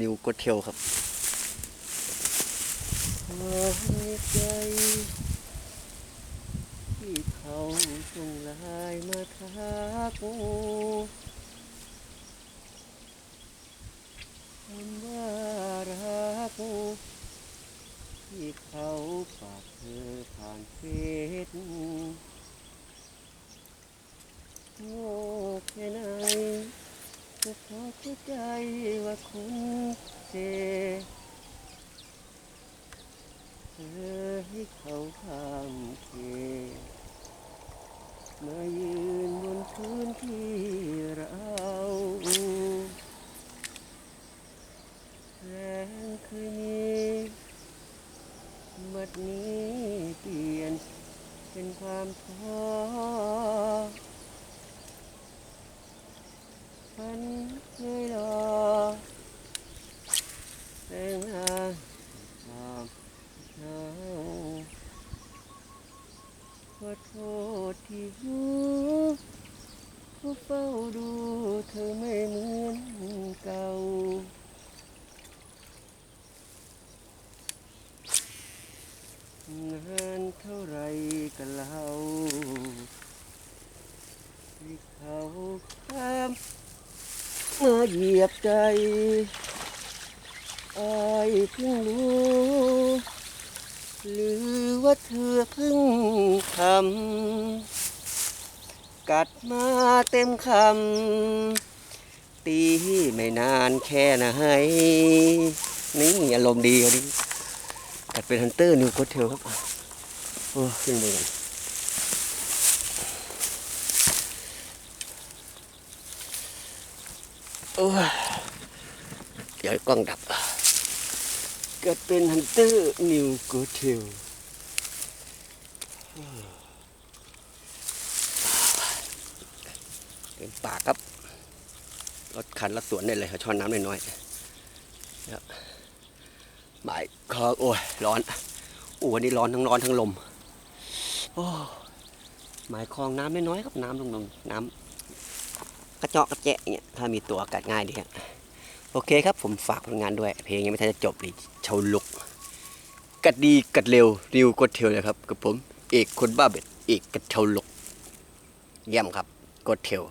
นิวโกเทลครับใจที่เขาส่งลายมาทักคำว่ารักที่เขาฝากเธอผ่านเฟซโง่แค่ไหน ก็พอเข้าใจว่าคุณเจเธอให้เขาข้ามเขมายืนบนพื้นที่เราแรงเคยมีบัดนี้เปลี่ยนเป็นความท้อฝันเคยรอแต่งหาความเช้า ขอโทษที่หูผู้เฝ้าดูเธอไม่เหมือนเก่างานเท่าไรกันเล่าที่เขาข้ามมาเหยียบใจ อายเพิ่งรู้ หรือว่าเธอเพิ่งทำกัดมาเต็มคำตีไม่นานแค่ไหนนี่อารมณ์ดีเขาดิกัดเป็นฮันเตอร์นิวโคเทลครับอะโอ้ขึ้นไปกันโอ้ยเดี๋ยวกล้องดับ กัดเป็นฮันเตอร์นิวโคเทลเต็มปาครับ รถคันละสวนได้เลยเขาช้อนน้ำน้อยๆเนี่ยหมายคอโอ้ยร้อนโอ้วันนี้ร้อนทั้งร้อนทั้งลม โอ้หมายคลองน้ำน้อยๆครับน้ำลงๆน้ำกระเจาะกระแจะเนี่ยถ้ามีตัวอากาศง่ายดีครับ โอเคครับผมฝากผลงานด้วย เพลงยังไม่ทันจะจบเลยชาวลุก กัดดีกัดเร็วริวกดเทลเลยครับกับผม เอกคนบ้าเบ็ดเอกกัดชาลุกเยี่ยมครับกดเทล